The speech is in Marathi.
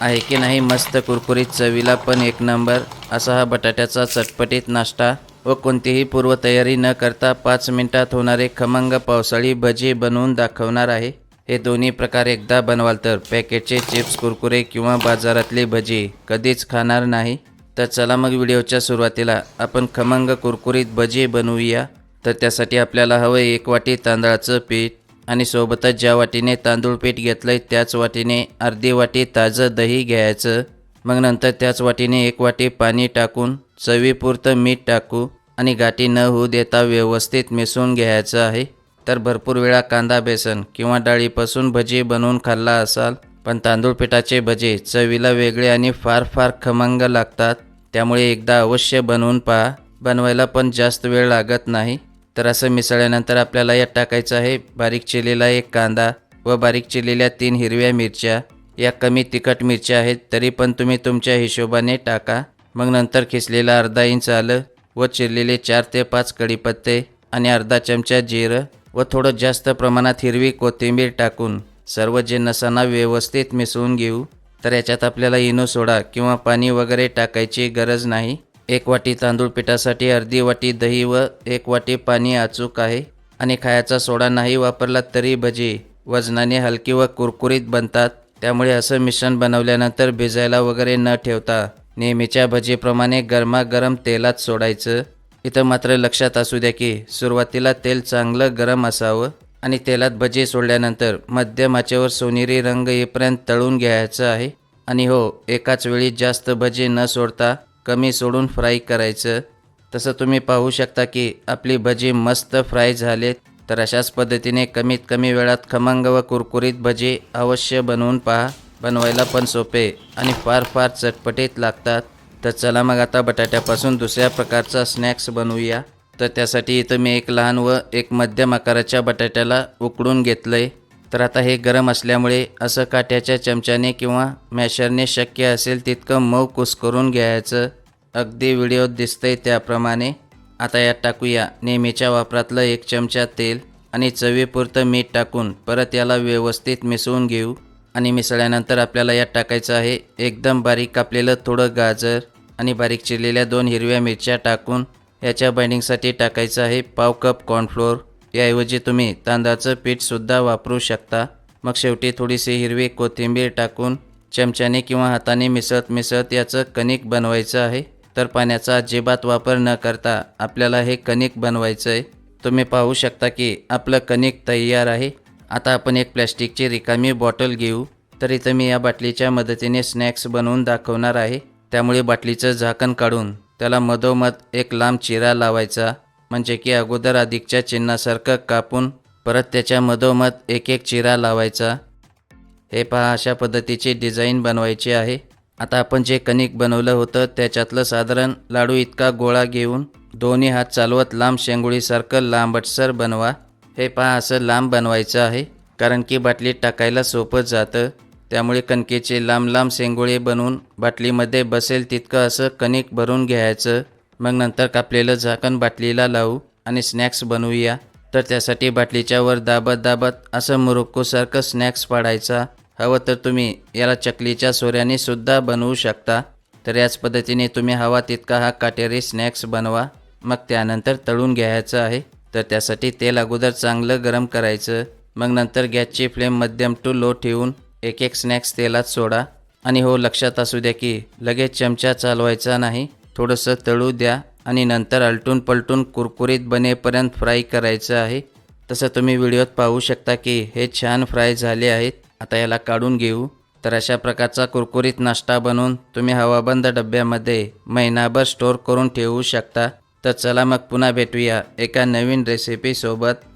आहे की नाही मस्त कुरकुरीत चवीला पण एक नंबर. असा हा बटाट्याचा चटपटीत नाश्ता व कोणतीही पूर्वतयारी न करता पाच मिनिटात होणारे खमंग पावसाळी भजी बनवून दाखवणार आहे. हे दोन्ही प्रकार एकदा बनवाल तर पॅकेटचे चिप्स कुरकुरे किंवा बाजारातली भजी कधीच खाणार नाही. तर चला मग व्हिडिओच्या सुरुवातीला आपण खमंग कुरकुरीत भजी बनवूया. तर त्यासाठी आपल्याला हवं एक वाटी तांदळाचं पीठ आणि सोबतच ज्या वाटीने तांदूळ पीठ घेतलंय त्याच वाटीने अर्धी वाटी ताजं दही घ्यायचं. मग नंतर त्याच वाटीने एक वाटी पाणी टाकून चवीपुरतं मीठ टाकू आणि गाठी न होऊ देता व्यवस्थित मिसळून घ्यायचं आहे. तर भरपूर वेळा कांदा बेसन किंवा डाळीपासून भजी बनवून खाल्ला असाल पण तांदूळ पिठाचे भजे चवीला वेगळे आणि फार फार खमंग लागतात. त्यामुळे एकदा अवश्य बनवून पहा. बनवायला पण जास्त वेळ लागत नाही. तर असं मिसळल्यानंतर आपल्याला यात टाकायचं आहे बारीक चिरलेला एक कांदा व बारीक चिरलेल्या तीन हिरव्या मिरच्या. या कमी तिखट मिरच्या आहेत तरी पण तुम्ही तुमच्या हिशोबाने टाका. मग नंतर खिसलेला अर्धा इंच आलं व चिरलेले चार ते पाच कढीपत्ते आणि अर्धा चमचा जिरं व थोडं जास्त प्रमाणात हिरवी कोथिंबीर टाकून सर्व जे नसांना व्यवस्थित मिसळून घेऊ. तर याच्यात आपल्याला इनो सोडा किंवा पाणी वगैरे टाकायची गरज नाही. एक वाटी तांदूळ पिठासाठी अर्धी वाटी दही व एक वाटी पाणी अचूक आहे. आणि खायचा सोडा नाही वापरला तरी भजी वजनाने हलकी व कुरकुरीत बनतात. त्यामुळे असं मिश्रण बनवल्यानंतर भिजायला वगैरे न ठेवता नेहमीच्या भजीप्रमाणे गरमागरम तेलात सोडायचं. इथं मात्र लक्षात असू द्या की सुरुवातीला तेल चांगलं गरम असावं आणि तेलात भजी सोडल्यानंतर मध्यम आचेवर सोनेरी रंग येपर्यंत तळून घ्यायचं आहे. आणि हो एकाच वेळी जास्त भजी न सोडता कमी सोडून फ्राय करायचं. तसं तुम्ही पाहू शकता की आपली भजी मस्त फ्राय झाले. तर अशाच पद्धतीने कमीत कमी वेळात खमंग व कुरकुरीत भजी अवश्य बनवून पहा. बनवायला पण सोपे आणि फार फार चटपटीत लागतात. तर चला मग आता बटाट्यापासून दुसऱ्या प्रकारचा स्नॅक्स बनवूया. तर त्यासाठी इथं मी एक लहान व एक मध्यम आकाराच्या बटाट्याला उकडून आहे तर आता हे गरम असल्यामुळे असं काट्याच्या चमच्याने किंवा मॅशरने शक्य असेल तितकं मऊ कुस्करून घ्यायचं. अगदी व्हिडिओत दिसतंय त्याप्रमाणे. आता यात टाकूया. नेहमीच्या वापरातलं एक चमचा तेल आणि चवीपुरतं मीठ टाकून परत याला व्यवस्थित मिसळून घेऊ. आणि मिसळल्यानंतर आपल्याला यात टाकायचं आहे एकदम बारीक कापलेलं थोडं गाजर आणि बारीक चिरलेल्या दोन हिरव्या मिरच्या टाकून. याच्या बाइंडिंगसाठी टाकायचं आहे पाव कप कॉर्नफ्लोअर याऐवजी तुम्ही तांदळाचं पीठसुद्धा वापरू शकता. मग शेवटी थोडीशी हिरवी कोथिंबीर टाकून चमच्याने किंवा हाताने मिसळत मिसळत याचं कणिक बनवायचं आहे. तर पाण्याचा अजिबात वापर न करता आपल्याला हे कणिक बनवायचं आहे तुम्ही पाहू शकता की आपलं कणिक तयार आहे. आता आपण एक प्लॅस्टिकची रिकामी बॉटल घेऊ. तर इथं मी या बाटलीच्या मदतीने स्नॅक्स बनवून दाखवणार आहे. त्यामुळे बाटलीचं झाकण काढून त्याला मधोमध एक लांब चिरा लावायचा. म्हणजे की अगोदर अधिकच्या चिन्हासारखं कापून परत त्याच्या मधोमध एक एक चिरा लावायचा. हे पहा अशा पद्धतीची डिझाईन बनवायची आहे. आता आपण जे कणिक बनवलं होतं त्याच्यातलं साधारण लाडू इतका गोळा घेऊन दोन्ही हात चालवत लांब शेंगुळीसारखं लांबटसर बनवा. हे पहा असं लांब बनवायचं आहे कारण की बाटलीत टाकायला सोपं जातं. त्यामुळे कणकेचे लांब लांब शेंगोळे बनवून बाटलीमध्ये बसेल तितकं असं कणिक भरून घ्यायचं. मग नंतर कापलेलं झाकण बाटलीला लावू आणि स्नॅक्स बनवूया. तर त्यासाठी बाटलीच्या वर दाबत दाबत असं मुरुक्कूसारखं स्नॅक्स पाडायचा. हवं तर तुम्ही याला चकलीच्या सोऱ्याने सुद्धा बनवू शकता. तर याच पद्धतीने तुम्ही हवा तितका हा काटेरी स्नॅक्स बनवा. मग त्यानंतर तळून घ्यायचं आहे. तर त्यासाठी तेल अगोदर चांगलं गरम करायचं. मग नंतर गॅसची फ्लेम मध्यम टू लो ठेवून एक एक स्नॅक्स तेलात सोडा. आणि हो लक्षात असू द्या की लगेच चमचा चालवायचा नाही. थोडंसं तळू द्या आणि नंतर आलटून पलटून कुरकुरीत बनेपर्यंत फ्राय करायचं आहे. तसं तुम्ही व्हिडिओत पाहू शकता की हे छान फ्राय झाले आहेत. आता याला काढून घेऊ. तर अशा प्रकारचा कुरकुरीत नाश्ता बनवून तुम्ही हवाबंद डब्यामध्ये महिनाभर स्टोअर करून ठेवू शकता. तर चला मग पुन्हा भेटूया एका नवीन रेसिपीसोबत